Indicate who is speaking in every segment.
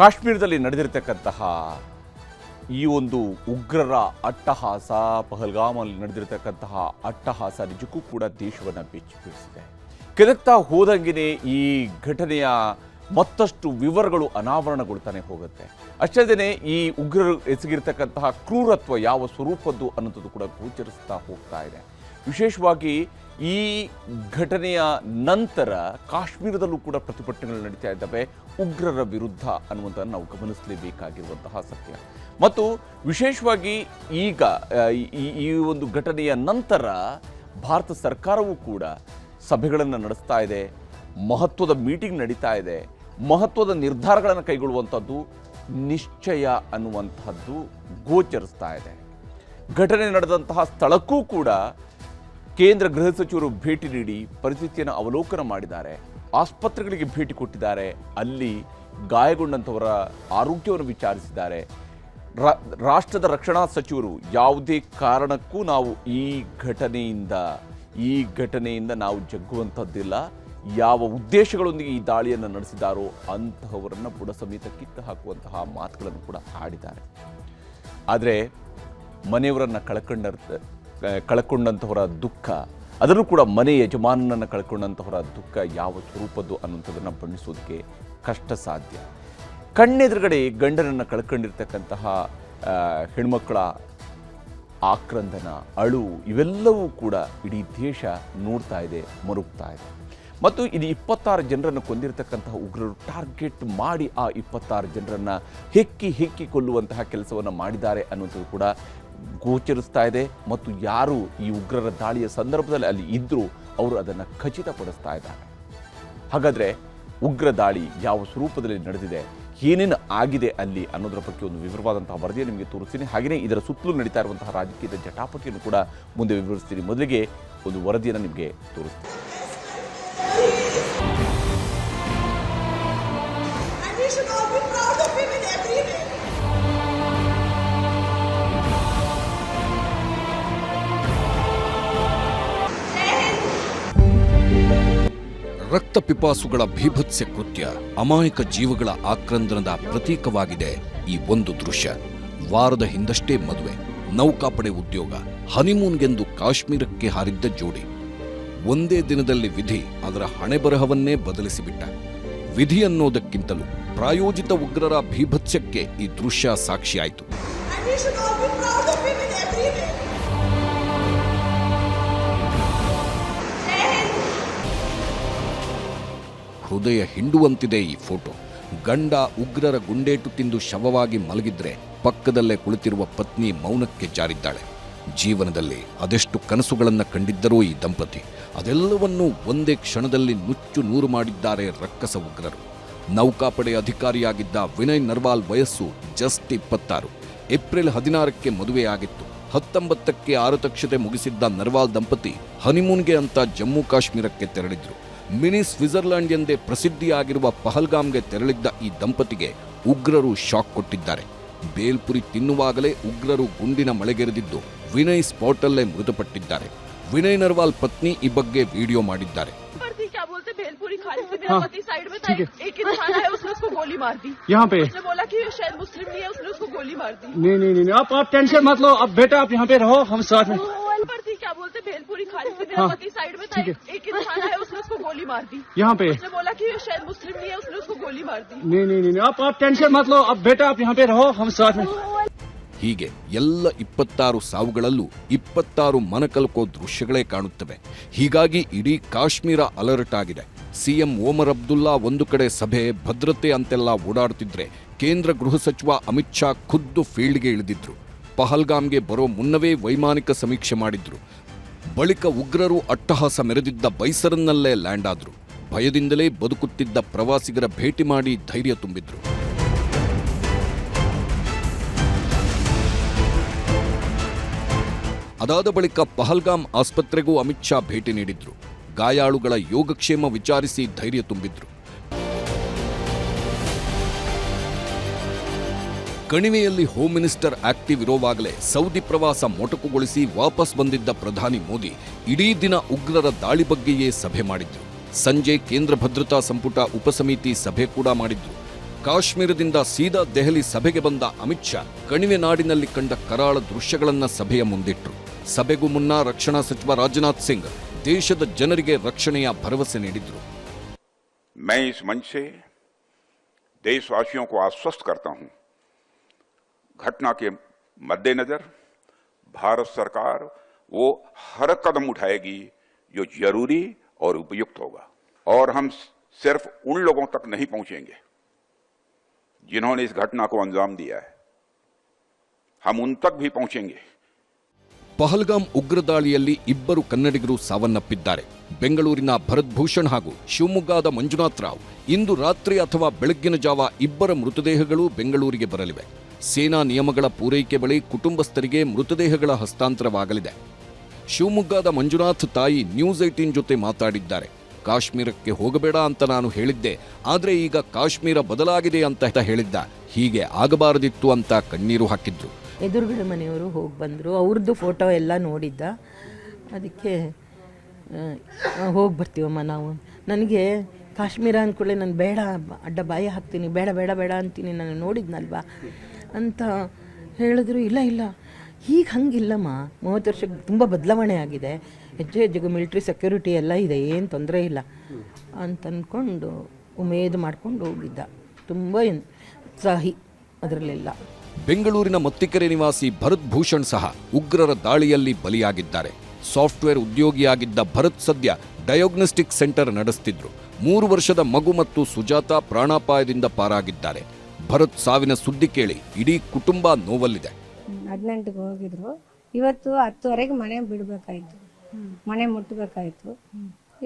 Speaker 1: ಕಾಶ್ಮೀರದಲ್ಲಿ ನಡೆದಿರತಕ್ಕಂತಹ ಈ ಒಂದು ಉಗ್ರರ ಅಟ್ಟಹಾಸ, ಪಹಲ್ಗಾಮಲ್ಲಿ ನಡೆದಿರತಕ್ಕಂತಹ ಅಟ್ಟಹಾಸ ನಿಜಕ್ಕೂ ಕೂಡ ದೇಶವನ್ನು ಬೆಚ್ಚಿ ಬೀಳಿಸಿದೆ ಕೆದಕ್ತಾ ಹೋದಂಗೆನೆ ಈ ಘಟನೆಯ ಮತ್ತಷ್ಟು ವಿವರಗಳು ಅನಾವರಣಗೊಳ್ತಾನೆ ಹೋಗುತ್ತೆ. ಅಷ್ಟೇ ಈ ಉಗ್ರರು ಎಸಗಿರ್ತಕ್ಕಂತಹ ಕ್ರೂರತ್ವ ಯಾವ ಸ್ವರೂಪದ್ದು ಅನ್ನೋದು ಕೂಡ ಗೋಚರಿಸ್ತಾ ಹೋಗ್ತಾ ಇದೆ. ವಿಶೇಷವಾಗಿ ಈ ಘಟನೆಯ ನಂತರ ಕಾಶ್ಮೀರದಲ್ಲೂ ಕೂಡ ಪ್ರತಿಭಟನೆಗಳು ನಡೀತಾ ಇದ್ದಾವೆ. ಉಗ್ರರ ವಿರುದ್ಧ ಅನ್ನುವಂಥದ್ದನ್ನು ನಾವು ಗಮನಿಸಲೇಬೇಕಾಗಿರುವಂತಹ ಸತ್ಯ. ಮತ್ತು ವಿಶೇಷವಾಗಿ ಈಗ ಈ- ಒಂದು ಘಟನೆಯ ನಂತರ ಭಾರತ ಸರ್ಕಾರವೂ ಕೂಡ ಸಭೆಗಳನ್ನು ನಡೆಸ್ತಾ ಇದೆ. ಮಹತ್ವದ ಮೀಟಿಂಗ್ ನಡೀತಾ ಇದೆ. ಮಹತ್ವದ ನಿರ್ಧಾರಗಳನ್ನು ಕೈಗೊಳ್ಳುವಂಥದ್ದು ನಿಶ್ಚಯ ಅನ್ನುವಂಥದ್ದು ಗೋಚರಿಸ್ತಾ ಇದೆ. ಘಟನೆ ನಡೆದಂತಹ ಸ್ಥಳಕ್ಕೂ ಕೂಡ ಕೇಂದ್ರ ಗೃಹ ಸಚಿವರು ಭೇಟಿ ನೀಡಿ ಪರಿಸ್ಥಿತಿಯನ್ನು ಅವಲೋಕನ ಮಾಡಿದ್ದಾರೆ. ಆಸ್ಪತ್ರೆಗಳಿಗೆ ಭೇಟಿ ಕೊಟ್ಟಿದ್ದಾರೆ. ಅಲ್ಲಿ ಗಾಯಗೊಂಡಂಥವರ ಆರೋಗ್ಯವನ್ನು ವಿಚಾರಿಸಿದ್ದಾರೆ. ರಾಷ್ಟ್ರದ ರಕ್ಷಣಾ ಸಚಿವರು ಯಾವುದೇ ಕಾರಣಕ್ಕೂ ನಾವು ಈ ಘಟನೆಯಿಂದ ಈ ಘಟನೆಯಿಂದ ನಾವು ಜಗ್ಗುವಂಥದ್ದಿಲ್ಲ. ಯಾವ ಉದ್ದೇಶಗಳೊಂದಿಗೆ ಈ ದಾಳಿಯನ್ನು ನಡೆಸಿದಾರೋ ಅಂತಹವರನ್ನು ಬುಡ ಸಮೇತ ಕಿತ್ತು ಹಾಕುವಂತಹ ಮಾತುಗಳನ್ನು ಕೂಡ ಆಡಿದ್ದಾರೆ. ಆದರೆ ಮನೆಯವರನ್ನು ಕಳ್ಕೊಂಡ ಕಳ್ಕೊಂಡಂಥವರ ದುಃಖ, ಅದರಲ್ಲೂ ಕೂಡ ಮನೆ ಯಜಮಾನನನ್ನು ಕಳ್ಕೊಂಡಂಥವರ ದುಃಖ ಯಾವ ಸ್ವರೂಪದ್ದು ಅನ್ನುವಂಥದ್ದನ್ನು ಬಣ್ಣಿಸೋದಕ್ಕೆ ಕಷ್ಟ ಸಾಧ್ಯ. ಕಣ್ಣೆದುರುಗಡೆ ಗಂಡನನ್ನು ಕಳ್ಕೊಂಡಿರ್ತಕ್ಕಂತಹ ಹೆಣ್ಮಕ್ಕಳ ಆಕ್ರಂದನ, ಅಳು ಇವೆಲ್ಲವೂ ಕೂಡ ಇಡೀ ದೇಶ ನೋಡ್ತಾ ಇದೆ ಮರುಗ್ತಾ ಇದೆ. ಮತ್ತು ಇದು ಇಪ್ಪತ್ತಾರು ಜನರನ್ನು ಕೊಂದಿರತಕ್ಕಂತಹ ಉಗ್ರರು ಟಾರ್ಗೆಟ್ ಮಾಡಿ ಆ ಇಪ್ಪತ್ತಾರು ಜನರನ್ನು ಹೆಕ್ಕಿ ಹೆಕ್ಕಿ ಕೊಲ್ಲುವಂತಹ ಕೆಲಸವನ್ನು ಮಾಡಿದ್ದಾರೆ ಅನ್ನುವಂಥದ್ದು ಕೂಡ ಗೋಚರಿಸ್ತಾ ಇದೆ ಮತ್ತು ಯಾರು ಈ ಉಗ್ರರ ದಾಳಿಯ ಸಂದರ್ಭದಲ್ಲಿ ಅಲ್ಲಿ ಇದ್ದರೂ ಅವರು ಅದನ್ನು ಖಚಿತಪಡಿಸ್ತಾ ಇದ್ದಾರೆ. ಹಾಗಾದರೆ ಉಗ್ರ ದಾಳಿ ಯಾವ ಸ್ವರೂಪದಲ್ಲಿ ನಡೆದಿದೆ, ಏನೇನು ಆಗಿದೆ ಅಲ್ಲಿ ಅನ್ನೋದರ ಬಗ್ಗೆ ಒಂದು ವಿವರವಾದಂತಹ ವರದಿಯನ್ನು ನಿಮಗೆ ತೋರಿಸ್ತೀನಿ. ಹಾಗೆಯೇ ಇದರ ಸುತ್ತಲೂ ನಡೀತಾ ಇರುವಂತಹ ರಾಜಕೀಯದ ಜಟಾಪಟಿಯನ್ನು ಕೂಡ ಮುಂದೆ ವಿವರಿಸ್ತೀನಿ. ಮೊದಲಿಗೆ ಒಂದು ವರದಿಯನ್ನು ನಿಮಗೆ ತೋರಿಸ್ತೀನಿ.
Speaker 2: ರಕ್ತ ಪಿಪಾಸುಗಳ ಭೀಭತ್ಸ ಕೃತ್ಯ ಅಮಾಯಕ ಜೀವಗಳ ಆಕ್ರಂದನದ ಪ್ರತೀಕವಾಗಿದೆ ಈ ಒಂದು ದೃಶ್ಯ. ವಾರದ ಹಿಂದಷ್ಟೇ ಮದುವೆ, ನೌಕಾಪಡೆ ಉದ್ಯೋಗ, ಹನಿಮೂನ್ಗೆಂದು ಕಾಶ್ಮೀರಕ್ಕೆ ಹಾರಿದ್ದ ಜೋಡಿ. ಒಂದೇ ದಿನದಲ್ಲಿ ವಿಧಿ ಅದರ ಹಣೆಬರಹವನ್ನೇ ಬದಲಿಸಿಬಿಟ್ಟ. ವಿಧಿ ಅನ್ನೋದಕ್ಕಿಂತಲೂ ಪ್ರಾಯೋಜಿತ ಉಗ್ರರ ಭೀಭತ್ಸಕ್ಕೆ ಈ ದೃಶ್ಯ ಸಾಕ್ಷಿಯಾಯಿತು. ಹೃದಯ ಹಿಂಡುವಂತಿದೆ ಈ ಫೋಟೋ. ಗಂಡ ಉಗ್ರರ ಗುಂಡೇಟು ತಿಂದು ಶವವಾಗಿ ಮಲಗಿದ್ರೆ ಪಕ್ಕದಲ್ಲೇ ಕುಳಿತಿರುವ ಪತ್ನಿ ಮೌನಕ್ಕೆ ಜಾರಿದ್ದಾಳೆ. ಜೀವನದಲ್ಲಿ ಅದೆಷ್ಟು ಕನಸುಗಳನ್ನು ಕಂಡಿದ್ದರೂ ಈ ದಂಪತಿ. ಅದೆಲ್ಲವನ್ನೂ ಒಂದೇ ಕ್ಷಣದಲ್ಲಿ ನುಚ್ಚು ನೂರು ಮಾಡಿದ್ದಾರೆ ರಕ್ಕಸ ಉಗ್ರರು. ನೌಕಾಪಡೆ ಅಧಿಕಾರಿಯಾಗಿದ್ದ ವಿನಯ್ ನರ್ವಾಲ್ ವಯಸ್ಸು ಜಸ್ಟ್ ಇಪ್ಪತ್ತಾರು. ಏಪ್ರಿಲ್ ಹದಿನಾರಕ್ಕೆ ಮದುವೆಯಾಗಿತ್ತು. ಹತ್ತೊಂಬತ್ತಕ್ಕೆ ಆರತಕ್ಷತೆ ಮುಗಿಸಿದ್ದ ನರ್ವಾಲ್ ದಂಪತಿ ಹನಿಮೂನ್ಗೆ ಅಂತ ಜಮ್ಮು ಕಾಶ್ಮೀರಕ್ಕೆ ತೆರಳಿದ್ರು. ಮಿನಿ ಸ್ವಿಟ್ಜರ್ಲೆಂಡ್ ಎಂದೇ ಪ್ರಸಿದ್ಧಿಯಾಗಿರುವ ಪಹಲ್ಗಾಮ್ಗೆ ತೆರಳಿದ್ದ ಈ ದಂಪತಿಗೆ ಉಗ್ರರು ಶಾಕ್ ಕೊಟ್ಟಿದ್ದಾರೆ ಬೇಲ್ಪುರಿ ತಿನ್ನುವಾಗಲೇ ಉಗ್ರರು ಗುಂಡಿನ ಮಳೆಗೆರೆದಿದ್ದು ವಿನಯ್ ಸ್ಪಾಟಲ್ಲೇ ಮೃತಪಟ್ಟಿದ್ದಾರೆ ವಿನಯ್ ನರ್ವಾಲ್ ಪತ್ನಿ ಈ ಬಗ್ಗೆ ವಿಡಿಯೋ ಮಾಡಿದ್ದಾರೆ
Speaker 3: पर थी क्या बोलते भेलपुरी खाने से मेरा पति साइड में था एक इंसान है उसने उसको गोली मार दी
Speaker 4: यहाँ पे
Speaker 3: उसने बोला कि ये शायद मुस्लिम नहीं है उसने उसको गोली मार दी
Speaker 4: नहीं नहीं नहीं नहीं, आप आप टेंशन मत लो अब बेटा आप यहाँ पे रहो हम साथ में
Speaker 3: पर थी क्या बोलते भेलपुरी खाने से मेरा
Speaker 4: हाँ,
Speaker 3: पति साइड में था
Speaker 4: ठीक है।
Speaker 3: गोली मार दी
Speaker 4: यहाँ पे
Speaker 3: उसने बोला कि ये शायद मुस्लिम नहीं है उसने उसको गोली मार दी
Speaker 4: नहीं नहीं नहीं नहीं, आप आप टेंशन मत लो अब बेटा आप यहाँ पे रहो हम साथ में
Speaker 2: ಹೀಗೆ ಎಲ್ಲ ಇಪ್ಪತ್ತಾರು ಸಾವುಗಳಲ್ಲೂ ಇಪ್ಪತ್ತಾರು ಮನಕಲ್ಕೋ ದೃಶ್ಯಗಳೇ ಕಾಣುತ್ತವೆ ಹೀಗಾಗಿ ಇಡೀ ಕಾಶ್ಮೀರ ಅಲರ್ಟ್ ಆಗಿದೆ ಸಿಎಂ ಓಮರ್ ಅಬ್ದುಲ್ಲಾ ಒಂದು ಕಡೆ ಸಭೆ ಭದ್ರತೆ ಅಂತೆಲ್ಲ ಓಡಾಡ್ತಿದ್ರೆ ಕೇಂದ್ರ ಗೃಹ ಸಚಿವ ಅಮಿತ್ ಶಾ ಖುದ್ದು ಫೀಲ್ಡ್ಗೆ ಇಳಿದಿದ್ರು ಪಹಲ್ಗಾಮ್ಗೆ ಬರೋ ಮುನ್ನವೇ ವೈಮಾನಿಕ ಸಮೀಕ್ಷೆ ಮಾಡಿದ್ರು ಬಳಿಕ ಉಗ್ರರು ಅಟ್ಟಹಾಸ ಮೆರೆದಿದ್ದ ಬೈಸರನ್ನಲ್ಲೇ ಲ್ಯಾಂಡ್ ಆದರು. ಭಯದಿಂದಲೇ ಬದುಕುತ್ತಿದ್ದ ಪ್ರವಾಸಿಗರ ಭೇಟಿ ಮಾಡಿ ಧೈರ್ಯ ತುಂಬಿದ್ರು. ಅದಾದ ಬಳಿಕ ಪಹಲ್ಗಾಮ್ ಆಸ್ಪತ್ರೆಗೂ ಅಮಿತ್ ಶಾ ಭೇಟಿ ನೀಡಿದ್ರು. ಗಾಯಾಳುಗಳ ಯೋಗಕ್ಷೇಮ ವಿಚಾರಿಸಿ ಧೈರ್ಯ ತುಂಬಿದ್ರು. ಕಣಿವೆಯಲ್ಲಿ ಹೋಮ್ ಮಿನಿಸ್ಟರ್ ಆಕ್ಟಿವ್ ಇರೋವಾಗಲೇ ಸೌದಿ ಪ್ರವಾಸ ಮೊಟಕುಗೊಳಿಸಿ ವಾಪಸ್ ಬಂದಿದ್ದ ಪ್ರಧಾನಿ ಮೋದಿ ಇಡೀ ದಿನ ಉಗ್ರರ ದಾಳಿ ಬಗ್ಗೆಯೇ ಸಭೆ ಮಾಡಿದ್ರು ಸಂಜೆ ಕೇಂದ್ರ ಭದ್ರತಾ ಸಂಪುಟ ಉಪಸಮಿತಿ ಸಭೆ ಕೂಡ ಮಾಡಿದ್ರು ಕಾಶ್ಮೀರದಿಂದ ಸೀದಾ ದೆಹಲಿ ಸಭೆಗೆ ಬಂದ ಅಮಿತ್ ಶಾ ಕಣಿವೆ ನಾಡಿನಲ್ಲಿ ಕಂಡ ಕರಾಳ ದೃಶ್ಯಗಳನ್ನ ಸಭೆಯ ಮುಂದಿಟ್ರು ಸಭೆಗೂ ಮುನ್ನ ರಕ್ಷಣಾ ಸಚಿವ ರಾಜನಾಥ್ ಸಿಂಗ್ ದೇಶದ ಜನರಿಗೆ ರಕ್ಷಣೆಯ ಭರವಸೆ ನೀಡಿದ್ರು
Speaker 5: मैं इस मंच से देशवासियों को आश्वस्त करता हूं घटना के मद्देनजर भारत सरकार वो हर कदम उठाएगी जो जरूरी और उपयुक्त होगा और हम सिर्फ उन लोगों तक नहीं पहुंचेंगे जिन्होंने इस घटना को अंजाम दिया है हम उन तक भी पहुंचेंगे
Speaker 2: ಪಹಲ್ಗಾಮ್ ಉಗ್ರ ದಾಳಿಯಲ್ಲಿ ಇಬ್ಬರು ಕನ್ನಡಿಗರು ಸಾವನ್ನಪ್ಪಿದ್ದಾರೆ ಬೆಂಗಳೂರಿನ ಭರತ್ ಭೂಷಣ್ ಹಾಗೂ ಶಿವಮೊಗ್ಗದ ಮಂಜುನಾಥ್ ರಾವ್ ಇಂದು ರಾತ್ರಿ ಅಥವಾ ಬೆಳಗ್ಗಿನ ಜಾವ ಇಬ್ಬರ ಮೃತದೇಹಗಳು ಬೆಂಗಳೂರಿಗೆ ಬರಲಿವೆ ಸೇನಾ ನಿಯಮಗಳ ಪೂರೈಕೆ ಬಳಿ ಕುಟುಂಬಸ್ಥರಿಗೆ ಮೃತದೇಹಗಳ ಹಸ್ತಾಂತರವಾಗಲಿದೆ. ಶಿವಮೊಗ್ಗದ ಮಂಜುನಾಥ್ ತಾಯಿ ನ್ಯೂಸ್ ಏಟೀನ್ ಜೊತೆ ಮಾತಾಡಿದ್ದಾರೆ. ಕಾಶ್ಮೀರಕ್ಕೆ ಹೋಗಬೇಡ ಅಂತ ನಾನು ಹೇಳಿದ್ದೆ. ಆದರೆ ಈಗ ಕಾಶ್ಮೀರ ಬದಲಾಗಿದೆ ಅಂತ ಹೇಳಿದ್ದ. ಹೀಗೆ ಆಗಬಾರದಿತ್ತು ಅಂತ ಕಣ್ಣೀರು ಹಾಕಿದ್ರು.
Speaker 6: ಎದುರುಗಡೆ ಮನೆಯವರು ಹೋಗಿ ಬಂದರು. ಅವ್ರದ್ದು ಫೋಟೋ ಎಲ್ಲ ನೋಡಿದ್ದ. ಅದಕ್ಕೆ ಹೋಗಿ ಬರ್ತೀವಮ್ಮ ನಾವು. ನನಗೆ ಕಾಶ್ಮೀರ ಅಂದ್ಕೊಳ್ಳೆ ನಾನು ಬೇಡ, ಅಡ್ಡ ಬಾಯಿ ಹಾಕ್ತೀನಿ. ಬೇಡ ಬೇಡ ಬೇಡ ಅಂತೀನಿ. ನಾನು ನೋಡಿದ್ನಲ್ವಾ? ಅಂತ ಹೇಳಿದ್ರು, ಇಲ್ಲ ಇಲ್ಲ. ಈಗ ಹಂಗಿಲ್ಲಮ್ಮ. ಮೂವತ್ತು ವರ್ಷಕ್ಕೆ ತುಂಬ ಬದಲಾವಣೆ ಆಗಿದೆ. ಹೆಜ್ಜೆ ಹೆಜ್ಜೆಗೂ ಮಿಲ್ಟ್ರಿ ಸೆಕ್ಯೂರಿಟಿ ಎಲ್ಲ ಇದೆ, ಏನು ತೊಂದರೆ ಇಲ್ಲ ಅಂತ ಅಂದ್ಕೊಂಡು ಉಮೇದು ಮಾಡ್ಕೊಂಡು ಹೋಗಿದ್ದ. ತುಂಬ ಉತ್ಸಾಹಿ ಅದರಲ್ಲೆಲ್ಲ.
Speaker 2: ಬೆಂಗಳೂರಿನ ಮತ್ತಿಕೆರೆ ನಿವಾಸಿ ಭರತ್ ಭೂಷಣ್ ಸಹ ಉಗ್ರರ ದಾಳಿಯಲ್ಲಿ ಬಲಿಯಾಗಿದ್ದಾರೆ. ಸಾಫ್ಟ್ವೇರ್ ಉದ್ಯೋಗಿಯಾಗಿದ್ದ ಭರತ್ ಸದ್ಯ ಡಯಾಗ್ನೋಸ್ಟಿಕ್ ಸೆಂಟರ್ ನಡೆಸ್ತಿದ್ರು. ಮೂರು ವರ್ಷದ ಮಗು ಮತ್ತು ಸುಜಾತ ಪ್ರಾಣಾಪಾಯದಿಂದ ಪಾರಾಗಿದ್ದಾರೆ. ಭರತ್ ಸಾವಿನ ಸುದ್ದಿ ಕೇಳಿ ಇಡೀ ಕುಟುಂಬ ನೋವಲ್ಲಿದೆ.
Speaker 7: ಹದಿನೆಂಟಿಗೆ ಹೋಗಿದ್ರು. ಇವತ್ತು ಹತ್ತುವರೆಗೆ ಮನೆ ಬಿಡಬೇಕಾಯ್ತು. ಮನೆ ಮುಟ್ಟಬೇಕಾಯ್ತು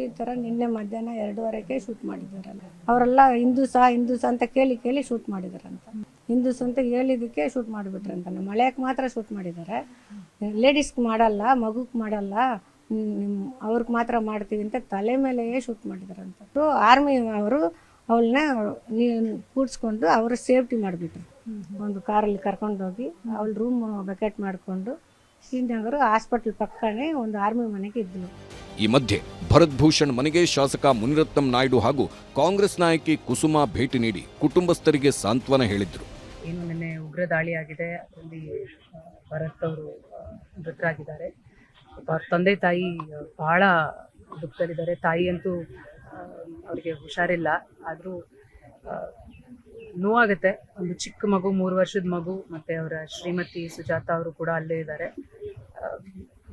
Speaker 7: ಈ ಥರ ನಿನ್ನೆ ಮಧ್ಯಾಹ್ನ ಎರಡೂವರೆಗೆ ಶೂಟ್ ಮಾಡಿದಾರಲ್ಲ ಅವರೆಲ್ಲ ಹಿಂದೂಸ ಹಿಂದೂಸ ಅಂತ ಕೇಳಿ ಕೇಳಿ ಶೂಟ್ ಮಾಡಿದಾರಂತ. ಹಿಂದೂಸ್ ಅಂತ ಹೇಳಿದಕ್ಕೆ ಶೂಟ್ ಮಾಡಿಬಿಟ್ರಂತ. ಮಳೆಯಕ್ಕೆ ಮಾತ್ರ ಶೂಟ್ ಮಾಡಿದ್ದಾರೆ. ಲೇಡೀಸ್ಗೆ ಮಾಡಲ್ಲ, ಮಗುಗೆ ಮಾಡಲ್ಲ ಅವ್ರಿಗೆ ಮಾತ್ರ ಮಾಡ್ತೀವಿ ಅಂತ ತಲೆ ಮೇಲೆಯೇ ಶೂಟ್ ಮಾಡಿದಾರಂತ. ಆರ್ಮಿ ಅವರು ಅವಳನ್ನ ಕೂಡಿಸ್ಕೊಂಡು ಅವರ ಸೇಫ್ಟಿ ಮಾಡಿಬಿಟ್ರು. ಒಂದು ಕಾರಲ್ಲಿ ಕರ್ಕೊಂಡೋಗಿ ಅವಳ ರೂಮ್ ವೆಕೇಟ್ ಮಾಡಿಕೊಂಡು ಶ್ರೀನಗರ ಹಾಸ್ಪಿಟಲ್ ಪಕ್ಕನೇ ಒಂದು ಆರ್ಮಿ ಮನೆಗೆ ಇದ್ಲು.
Speaker 2: ಈ ಮಧ್ಯೆ ಭರತ್ ಭೂಷಣ್ ಮನೆಗೆ ಶಾಸಕ ಮುನಿರತ್ನಂ ನಾಯ್ಡು ಹಾಗೂ ಕಾಂಗ್ರೆಸ್ ನಾಯಕಿ ಕುಸುಮಾ ಭೇಟಿ ನೀಡಿ ಕುಟುಂಬಸ್ಥರಿಗೆ ಸಾಂತ್ವನ ಹೇಳಿದ್ರು.
Speaker 8: ಏನು ನಿನ್ನೆ ಉಗ್ರ ದಾಳಿ ಆಗಿದೆ ಅಲ್ಲಿ ಭರತ್ ಅವರು ಮೃತರಾಗಿದ್ದಾರೆ ಅವ್ರ ತಂದೆ ತಾಯಿ ಬಹಳ ದುಃಖದಲ್ಲಿದ್ದಾರೆ. ತಾಯಿ ಅಂತೂ ಅವ್ರಿಗೆ ಹುಷಾರಿಲ್ಲ. ಆದರೂ ನೋವಾಗುತ್ತೆ. ಒಂದು ಚಿಕ್ಕ ಮಗು ಮೂರು ವರ್ಷದ ಮಗು ಮತ್ತು ಅವರ ಶ್ರೀಮತಿ ಸುಜಾತ ಅವರು ಕೂಡ ಅಲ್ಲೇ ಇದ್ದಾರೆ.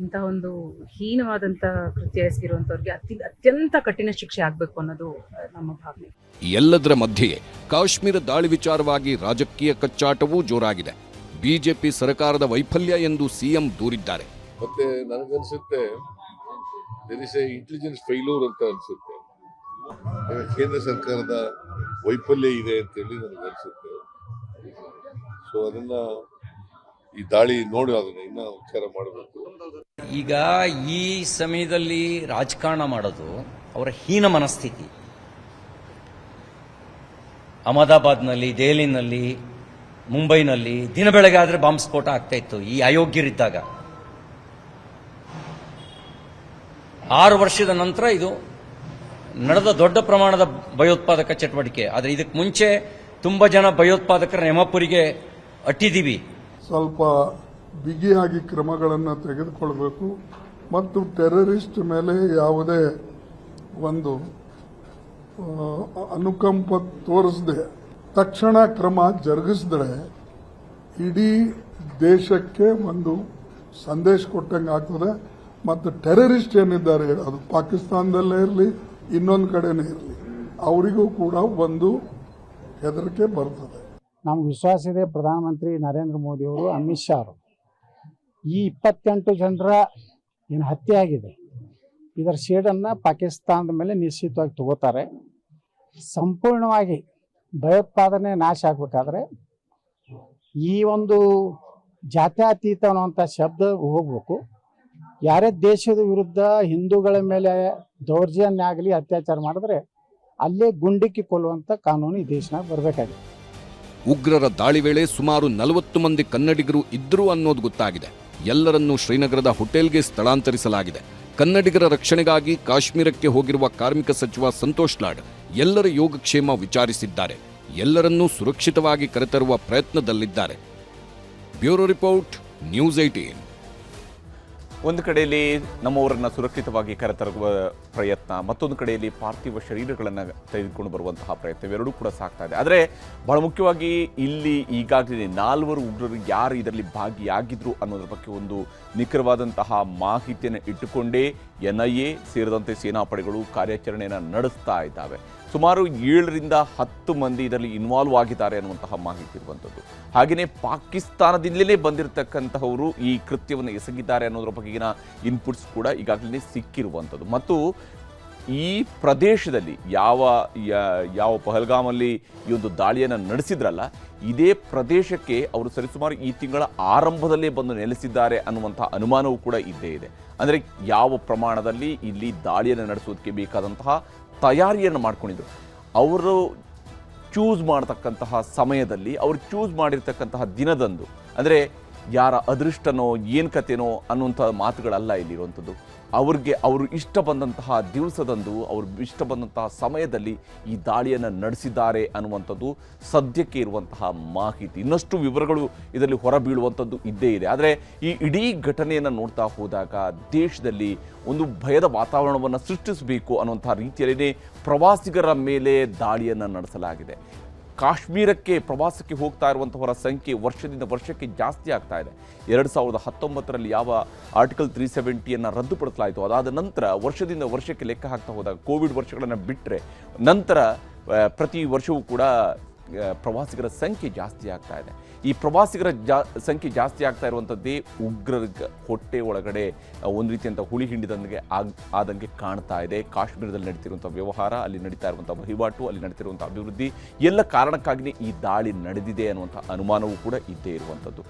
Speaker 8: ಇಂಥ ಒಂದು ಹೀನವಾದಂಥ ಕೃತ್ಯ ಎಸಗಿರುವಂಥವ್ರಿಗೆ ಅತಿ ಅತ್ಯಂತ ಕಠಿಣ ಶಿಕ್ಷೆ ಆಗಬೇಕು ಅನ್ನೋದು ನಮ್ಮ ಭಾವನೆ.
Speaker 2: ಎಲ್ಲದರ ಮಧ್ಯೆಯೇ ಕಾಶ್ಮೀರ ದಾಳಿ ವಿಚಾರವಾಗಿ ರಾಜಕೀಯ ಕಚ್ಚಾಟವೂ ಜೋರಾಗಿದೆ. ಬಿಜೆಪಿ ಸರ್ಕಾರದ ವೈಫಲ್ಯ ಎಂದು ಸಿಎಂ ದೂರಿದ್ದಾರೆ.
Speaker 9: ಮತ್ತೆ ನನಗನ್ಸುತ್ತೆ ಇಂಟೆಲಿಜೆನ್ಸ್ ಫೈಲೂರ್ ಅಂತ ಅನ್ಸುತ್ತೆ. ಕೇಂದ್ರ ಸರ್ಕಾರದ ವೈಫಲ್ಯ ಇದೆ ಅಂತೇಳಿ ಅನಿಸುತ್ತೆ. ಸೊ ಅದನ್ನ ಈ ದಾಳಿ ನೋಡಿ ಅದನ್ನ ಇನ್ನ ಉಚ್ಚಾರ ಮಾಡಬೇಕು.
Speaker 10: ಈಗ ಈ ಸಮಯದಲ್ಲಿ ರಾಜಕಾರಣ ಮಾಡೋದು ಅವರ ಹೀನ ಮನಸ್ಥಿತಿ. ಅಹಮದಾಬಾದ್ನಲ್ಲಿ, ದೆಹಲಿನಲ್ಲಿ, ಮುಂಬೈನಲ್ಲಿ ದಿನ ಬೆಳಗ್ಗೆ ಆದರೆ ಬಾಂಬ್ ಸ್ಫೋಟ ಆಗ್ತಾ ಇತ್ತು, ಈ ಅಯೋಗ್ಯರಿದ್ದಾಗ. ಆರು ವರ್ಷದ ನಂತರ ಇದು ನಡೆದ ದೊಡ್ಡ ಪ್ರಮಾಣದ ಭಯೋತ್ಪಾದಕ ಚಟುವಟಿಕೆ. ಆದರೆ ಇದಕ್ಕೆ ಮುಂಚೆ ತುಂಬ ಜನ ಭಯೋತ್ಪಾದಕರ ನೆಮಪುರಿಗೆ ಅಟ್ಟಿದ್ದೀವಿ
Speaker 11: ಸ್ವಲ್ಪ ಬಿಗಿಯಾಗಿ ಕ್ರಮಗಳನ್ನು ತೆಗೆದುಕೊಳ್ಬೇಕು ಮತ್ತು ಟೆರರಿಸ್ಟ್ ಮೇಲೆ ಯಾವುದೇ ಒಂದು ಅನುಕಂಪ ತೋರಿಸದೆ, ತಕ್ಷಣ ಕ್ರಮ ಜರುಗಿಸಿದ್ರೆ ಇಡೀ ದೇಶಕ್ಕೆ ಒಂದು ಸಂದೇಶ ಕೊಟ್ಟಂಗೆ ಆಗ್ತದೆ. ಮತ್ತು ಟೆರರಿಸ್ಟ್ ಏನಿದ್ದಾರೆ ಅದು ಪಾಕಿಸ್ತಾನದಲ್ಲೇ ಇರಲಿ ಇನ್ನೊಂದು ಕಡೆನೇ ಇರಲಿ. ಅವರಿಗೂ ಕೂಡ ಒಂದು ಹೆದರಿಕೆ ಬರ್ತದೆ.
Speaker 4: ನಮ್ಗೆ ವಿಶ್ವಾಸ ಇದೆ ಪ್ರಧಾನಮಂತ್ರಿ ನರೇಂದ್ರ ಮೋದಿ ಅವರು ಅಮಿತ್ ಶಾ ಅವರು. ಈ ಇಪ್ಪತ್ತೆಂಟು ಜನರ ಏನು ಹತ್ಯೆ ಆಗಿದೆ. ಇದರ ಶೇಡನ್ನು ಪಾಕಿಸ್ತಾನದ ಮೇಲೆ ನಿಶ್ಚಿತವಾಗಿ ತಗೋತಾರೆ. ಸಂಪೂರ್ಣವಾಗಿ ಭಯೋತ್ಪಾದನೆ ನಾಶ ಆಗಬೇಕಾದ್ರೆ ಈ ಒಂದು ಜಾತ್ಯತೀತ ಅನ್ನುವಂಥ ಶಬ್ದ ಹೋಗ್ಬೇಕು. ಯಾರೇ ದೇಶದ ವಿರುದ್ಧ ಹಿಂದೂಗಳ ಮೇಲೆ ದೌರ್ಜನ್ಯ ಆಗಲಿ ಅತ್ಯಾಚಾರ ಮಾಡಿದ್ರೆ ಅಲ್ಲೇ ಗುಂಡಿಕ್ಕಿ ಕೊಲ್ಲುವಂಥ ಕಾನೂನು ಈ ದೇಶನಾಗ ಬರಬೇಕಾಗಿದೆ.
Speaker 2: ಉಗ್ರರ ದಾಳಿ ವೇಳೆ ಸುಮಾರು ನಲವತ್ತು ಮಂದಿ ಕನ್ನಡಿಗರು ಇದ್ದರು ಅನ್ನೋದು ಗೊತ್ತಾಗಿದೆ. ಎಲ್ಲರನ್ನೂ ಶ್ರೀನಗರದ ಹೋಟೆಲ್ಗೆ ಸ್ಥಳಾಂತರಿಸಲಾಗಿದೆ. ಕನ್ನಡಿಗರ ರಕ್ಷಣೆಗಾಗಿ ಕಾಶ್ಮೀರಕ್ಕೆ ಹೋಗಿರುವ ಕಾರ್ಮಿಕ ಸಚಿವ ಸಂತೋಷ್ ಲಾಡ್ ಎಲ್ಲರ ಯೋಗಕ್ಷೇಮ ವಿಚಾರಿಸಿದ್ದಾರೆ. ಎಲ್ಲರನ್ನೂ ಸುರಕ್ಷಿತವಾಗಿ ಕರೆತರುವ ಪ್ರಯತ್ನದಲ್ಲಿದ್ದಾರೆ. ಬ್ಯೂರೋ ರಿಪೋರ್ಟ್, ನ್ಯೂಸ್ ಏಟೀನ್
Speaker 1: ಒಂದು ಕಡೆಯಲ್ಲಿ ನಮ್ಮವರನ್ನು ಸುರಕ್ಷಿತವಾಗಿ ಕರೆತರುವ ಪ್ರಯತ್ನ, ಮತ್ತೊಂದು ಕಡೆಯಲ್ಲಿ ಪಾರ್ಥಿವ ಶರೀರಗಳನ್ನು ತೆಗೆದುಕೊಂಡು ಬರುವಂತಹ ಪ್ರಯತ್ನ, ಇವೆರಡೂ ಕೂಡ ಸಾಗ್ತಾ ಇದೆ. ಆದರೆ ಬಹಳ ಮುಖ್ಯವಾಗಿ ಇಲ್ಲಿ ಈಗಾಗಲೇ ನಾಲ್ವರು ಉಗ್ರರು ಯಾರು ಇದರಲ್ಲಿ ಭಾಗಿಯಾಗಿದ್ರು ಅನ್ನೋದ್ರ ಬಗ್ಗೆ ಒಂದು ನಿಖರವಾದಂತಹ ಮಾಹಿತಿಯನ್ನು ಇಟ್ಟುಕೊಂಡೇ ಎನ್ ಐ ಎ ಸೇರಿದಂತೆ ಸೇನಾಪಡೆಗಳು ಕಾರ್ಯಾಚರಣೆಯನ್ನು ನಡೆಸ್ತಾ ಇದ್ದಾವೆ. ಸುಮಾರು ಏಳರಿಂದ ಹತ್ತು ಮಂದಿ ಇದರಲ್ಲಿ ಇನ್ವಾಲ್ವ್ ಆಗಿದ್ದಾರೆ ಅನ್ನುವಂತಹ ಮಾಹಿತಿ ಇರುವಂಥದ್ದು. ಹಾಗೆಯೇ ಪಾಕಿಸ್ತಾನದಿಂದಲೇ ಬಂದಿರತಕ್ಕಂತಹವರು ಈ ಕೃತ್ಯವನ್ನು ಎಸಗಿದ್ದಾರೆ ಅನ್ನೋದ್ರ ಬಗೆಗಿನ ಇನ್ಪುಟ್ಸ್ ಕೂಡ ಈಗಾಗಲೇ ಸಿಕ್ಕಿರುವಂಥದ್ದು. ಮತ್ತು ಈ ಪ್ರದೇಶದಲ್ಲಿ ಯಾವ ಯಾವ ಪಹಲ್ಗಾಮಲ್ಲಿ ಈ ಒಂದು ದಾಳಿಯನ್ನು ನಡೆಸಿದ್ರಲ್ಲ, ಇದೇ ಪ್ರದೇಶಕ್ಕೆ ಅವರು ಸರಿಸುಮಾರು ಈ ತಿಂಗಳ ಆರಂಭದಲ್ಲೇ ಬಂದು ನೆಲೆಸಿದ್ದಾರೆ ಅನ್ನುವಂಥ ಅನುಮಾನವೂ ಕೂಡ ಇದ್ದೇ ಇದೆ. ಅಂದರೆ ಯಾವ ಪ್ರಮಾಣದಲ್ಲಿ ಇಲ್ಲಿ ದಾಳಿಯನ್ನು ನಡೆಸೋದಕ್ಕೆ ಬೇಕಾದಂತಹ ತಯಾರಿಯನ್ನು ಮಾಡ್ಕೊಂಡಿದ್ರು. ಅವರು ಚೂಸ್ ಮಾಡತಕ್ಕಂತಹ ಸಮಯದಲ್ಲಿ, ಅವರು ಚೂಸ್ ಮಾಡಿರ್ತಕ್ಕಂತಹ ದಿನದಂದು, ಅಂದರೆ ಯಾರ ಅದೃಷ್ಟನೋ, ಏನು ಕಥೆನೋ ಅನ್ನುವಂಥ ಮಾತುಗಳಲ್ಲ ಇಲ್ಲಿರುವಂಥದ್ದು ಅವ್ರಿಗೆ ಅವರು ಇಷ್ಟ ಬಂದಂತಹ ದಿವಸದಂದು ಅವರು ಇಷ್ಟ ಬಂದಂತಹ ಸಮಯದಲ್ಲಿ ಈ ದಾಳಿಯನ್ನು ನಡೆಸಿದ್ದಾರೆ ಅನ್ನುವಂಥದ್ದು ಸದ್ಯಕ್ಕೆ ಇರುವಂತಹ ಮಾಹಿತಿ. ಇನ್ನಷ್ಟು ವಿವರಗಳು ಇದರಲ್ಲಿ ಹೊರಬೀಳುವಂಥದ್ದು ಇದ್ದೇ ಇದೆ. ಆದರೆ ಈ ಇಡೀ ಘಟನೆಯನ್ನು ನೋಡ್ತಾ ಹೋದಾಗ ದೇಶದಲ್ಲಿ ಒಂದು ಭಯದ ವಾತಾವರಣವನ್ನು ಸೃಷ್ಟಿಸಬೇಕು ಅನ್ನುವಂಥ ರೀತಿಯಲ್ಲಿ ಪ್ರವಾಸಿಗರ ಮೇಲೆ ದಾಳಿಯನ್ನು ನಡೆಸಲಾಗಿದೆ. ಕಾಶ್ಮೀರಕ್ಕೆ ಪ್ರವಾಸಕ್ಕೆ ಹೋಗ್ತಾ ಇರುವಂಥವರ ಸಂಖ್ಯೆ ವರ್ಷದಿಂದ ವರ್ಷಕ್ಕೆ ಜಾಸ್ತಿ ಆಗ್ತಾ ಇದೆ. ಎರಡು ಸಾವಿರದ ಹತ್ತೊಂಬತ್ತರಲ್ಲಿ ಯಾವ ಆರ್ಟಿಕಲ್ ತ್ರೀ ಸೆವೆಂಟಿಯನ್ನು ರದ್ದುಪಡಿಸಲಾಯಿತು. ಅದಾದ ನಂತರ ವರ್ಷದಿಂದ ವರ್ಷಕ್ಕೆ ಲೆಕ್ಕ ಹಾಕ್ತಾ ಹೋದಾಗ ಕೋವಿಡ್ ವರ್ಷಗಳನ್ನು ಬಿಟ್ಟರೆ ನಂತರ ಪ್ರತಿ ವರ್ಷವೂ ಕೂಡ ಪ್ರವಾಸಿಗರ ಸಂಖ್ಯೆ ಜಾಸ್ತಿ ಆಗ್ತಾ ಇದೆ. ಈ ಪ್ರವಾಸಿಗರ ಜಾ, ಸಂಖ್ಯೆ ಜಾಸ್ತಿ ಆಗ್ತಾ ಇರುವಂಥದ್ದೇ ಉಗ್ರರ ಹೊಟ್ಟೆ ಒಳಗಡೆ ಒಂದು ರೀತಿಯಂಥ ಹುಳಿ ಹಿಂಡಿದಂಗೆ ಆಗ್, ಆದಂಗೆ ಕಾಣ್ತಾ ಇದೆ. ಕಾಶ್ಮೀರದಲ್ಲಿ ನಡೀತಿರುವಂಥ ವ್ಯವಹಾರ, ಅಲ್ಲಿ ನಡೀತಾ ಇರುವಂಥ ವಹಿವಾಟು, ಅಲ್ಲಿ ನಡೀತಿರುವಂಥ ಅಭಿವೃದ್ಧಿ, ಎಲ್ಲ ಕಾರಣಕ್ಕಾಗಿಯೇ ಈ ದಾಳಿ ನಡೆದಿದೆ ಅನ್ನುವಂಥ ಅನುಮಾನವೂ ಕೂಡ ಇದ್ದೇ ಇರುವಂಥದ್ದು.